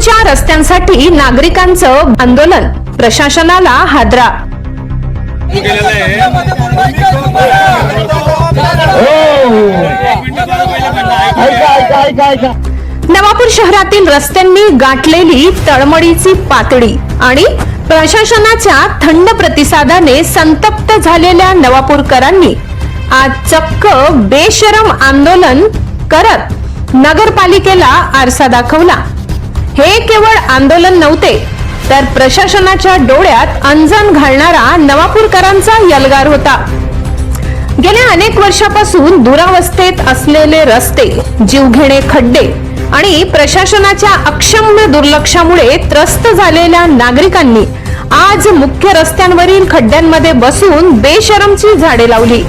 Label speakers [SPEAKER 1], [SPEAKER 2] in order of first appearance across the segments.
[SPEAKER 1] नागपूरच्या रस्त्यांसाठी नागरिकांचं आंदोलन प्रशासनाला हादरा. नवापूर शहरातील रस्त्यांनी गाठलेली तळमळीची पातळी आणि प्रशासनाच्या थंड प्रतिसादाने संतप्त झालेल्या नवापूरकरांनी आज चक्क बेशरम आंदोलन करत नगरपालिकेला आरसा दाखवला. हे केवळ आंदोलन नव्हते तर प्रशासनाच्या डोळ्यात अंजन घालणारा नवापूरकरांचा यलगार होता. गेल्या अनेक वर्षापासून दुरावस्थेत असलेले रस्ते जीवघेणे खड्डे आणि प्रशासनाच्या अक्षम्य दुर्लक्षामुळे त्रस्त झालेल्या नागरिकांनी आज मुख्य रस्त्यांवरील खड्ड्यांमध्ये बसून बेशरमची झाडे लावली.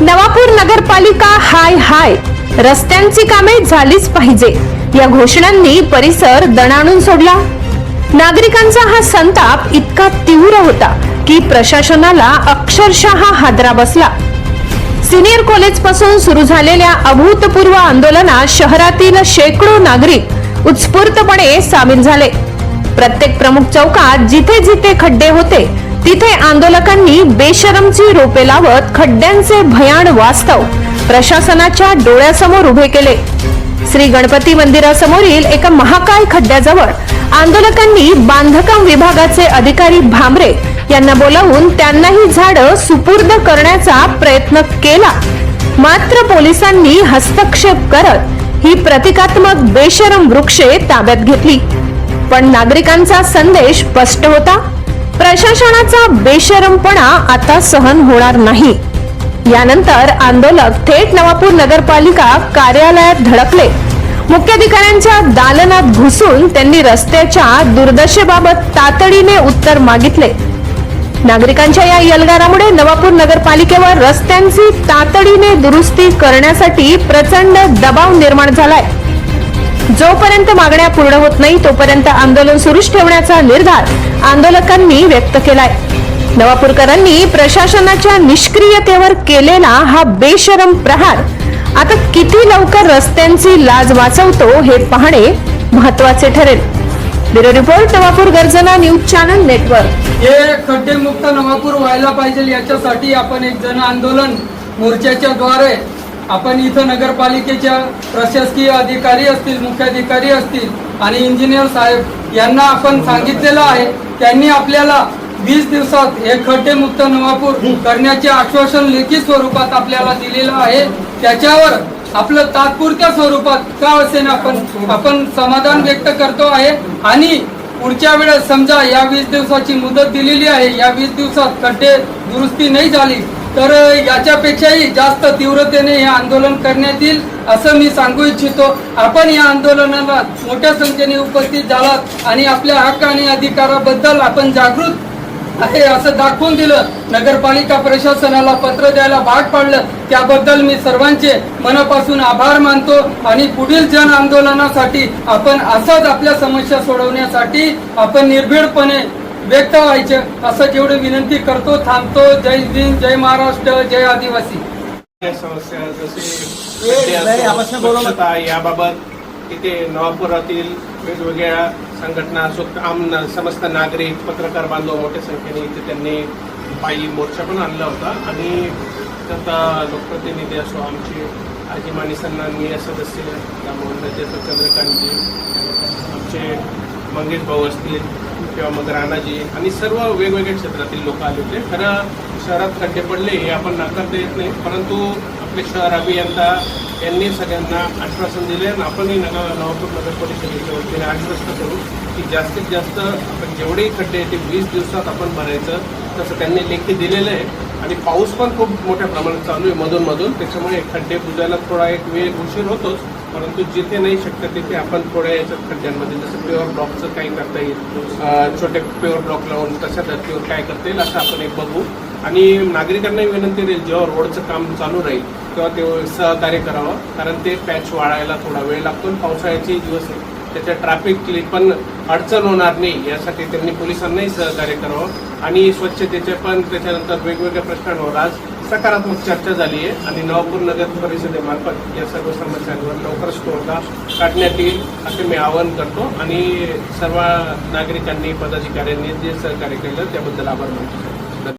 [SPEAKER 1] नवापूर नगरपालिका हाय हाय रस्त्यांची कामे झालीच पाहिजे. या घोषणांनी परिसर दणाणून सोडला. नागरिकांचा हा संताप इतका तीव्र होता की प्रशासनाला अक्षरशः हादरा बसला. सिनियर कॉलेजपासून सुरू झालेल्या अभूतपूर्व आंदोलनात शहरातील शेकडो नागरिक उत्स्फूर्तपणे सामील झाले. प्रत्येक प्रमुख चौकात जिथे जिथे खड्डे होते तिथे आंदोलकांनी बेशरमची रोपे लावत खड्ड्यांचे भयान वास्तव प्रशासनाच्या डोळ्यासमोर उभे केले. श्री गणपती मंदिरासमोरील एका महाकाय खड्ड्याजवळ आंदोलकांनी बांधकाम विभागाचे अधिकारी भांबरे यांना बोलावून त्यांनाही झाड सुपूर्द करण्याचा प्रयत्न केला. मात्र पोलिसांनी हस्तक्षेप करत ही प्रतिकात्मक बेशरम वृक्षे ताब्यात घेतली. पण नागरिकांचा संदेश स्पष्ट होता. प्रशासनाचा बेशरमपणा आता सहन होणार नाही. यानंतर आंदोलक थेट नवापूर नगरपालिका कार्यालयात धडकले. मुख्याधिकाऱ्यांच्या दालनात घुसून त्यांनी रस्त्याच्या दुर्दशेबाबत तातडीने उत्तर मागितले. नागरिकांच्या या यलगारामुळे नवापूर नगरपालिकेवर रस्त्यांची तातडीने दुरुस्ती करण्यासाठी प्रचंड दबाव निर्माण झालाय. जोपर्यंत मागण्या पूर्ण होत नाही तोपर्यंत आंदोलन सुरूच ठेवण्याचा निर्धार आंदोलकांनी व्यक्त केलाय. नवापूरकरांनी प्रशासनाच्या निष्क्रियतेवर केलेला हा बेशरम प्रहार. आता किती लवकर रस्त्यांची लाज वाचवतो हे पाहणे महत्त्वाचे ठरेल. ब्युरो रिपोर्ट नवापूर गर्जना न्यूज चॅनल नेटवर्क.
[SPEAKER 2] हे खड्डेमुक्त नवापूर व्हायला पाहिजे याच्यासाठी आपण एक जन आंदोलन मोर्चाच्या द्वारे आपण इथं नगरपालिकेच्या प्रशासकीय अधिकारी असतील मुख्याधिकारी असतील आणि इंजिनियर साहेब यांना आपण सांगितलेलं आहे त्यांनी आपल्याला वीस दिवसात हे खड्डेमुक्त नवापूर करण्याचे आश्वासन लेखी स्वरूपात आपल्याला दिलेलं आहे. त्याच्यावर आपलं तात्पुरत्या स्वरूपात का असेल आपण आपण समाधान व्यक्त करतो आहे. आणि पुढच्या वेळेस समजा या वीस दिवसाची मुदत दिलेली आहे या वीस दिवसात खड्डे दुरुस्ती नाही झाली तर याच्यापेक्षाही जास्त तीव्रतेने हे आंदोलन करण्यात येईल असं मी सांगू इच्छितो. आपण या आंदोलनाला मोठ्या संख्येने उपस्थित झालात आणि आपल्या हक्क आणि अधिकाराबद्दल आपण जागृत आहे असं दाखवून दिलं. नगरपालिका प्रशासनाला पत्र द्यायला भाग पाडलं. त्याबद्दल मी सर्वांचे मनापासून आभार मानतो आणि पुढील जन आंदोलनासाठी आपण असंच आपल्या समस्या सोडवण्यासाठी आपण निर्भीडपणे व्यक्त व्हायचे असं जेवढं विनंती करतो थांबतो. जय हिंद जय महाराष्ट्र जय आदिवासी.
[SPEAKER 3] या समस्या जसे याबाबत इथे नवापुरातील वेगवेगळ्या संघटना असो आम समस्त नागरिक पत्रकार बांधव मोठ्या संख्येने इथे त्यांनी पायी मोर्चा पण आणला होता. आणि त्याचा लोकप्रतिनिधी असो आमचे आजी मानी सन्माननीय सदस्य त्यामुळे चंद्रकांतजी आमचे मंगेश भाऊ असतील किंवा मग राणाजी आणि सर्व वेगवेगळ्या क्षेत्रातील लोक आले होते. खरं शहरात खड्डे पडले हे आपण नाकारता येत नाही परंतु आपले अभियंता यांनी सगळ्यांना आश्वासन दिले आणि आपणही नगर नवापूर नगर परिषदेच्या वतीने आश्वस्त करू की जास्तीत जास्त आपण जेवढेही खड्डे आहेत ते वीस दिवसात आपण भरायचं तसं त्यांनी लेखी दिलेलं आहे. आणि पाऊस पण खूप मोठ्या प्रमाणात चालू आहे मधून मधून त्याच्यामुळे खड्डे बुजायला थोडा एक वेळ उशीर होतोच. परंतु जिथे नाही शक्य तिथे आपण थोड्या याच्यात खड्ड्यांमध्ये जसं प्युअर ब्लॉकचं काही करता येईल. छोटे प्युअर ब्लॉक लावून तशा धर्तीवर काय करता येईल असं आपण एक बघू. आणि नागरिकांनाही विनंती देईल जेव्हा रोडचं काम चालू राहील किंवा ते सहकार्य करावं कारण ते पॅच वाढायला थोडा वेळ लागतो आणि पावसाळ्याचे दिवस आहे त्याच्या ट्रॅफिकली पण अडचण होणार नाही यासाठी त्यांनी पोलिसांनाही सहकार्य करावं आणि स्वच्छतेचे पण त्याच्यानंतर वेगवेगळ्या प्रश्नांवर आज सकारात्मक चर्चा झाली आहे आणि नवापूर नगर परिषदेमार्फत या सर्व समस्यांवर लवकरच तोडगा काढण्यात येईल असे मी आवाहन करतो. आणि सर्व नागरिकांनी पदाधिकाऱ्यांनी जे सहकार्य केलं त्याबद्दल आभार मानतो.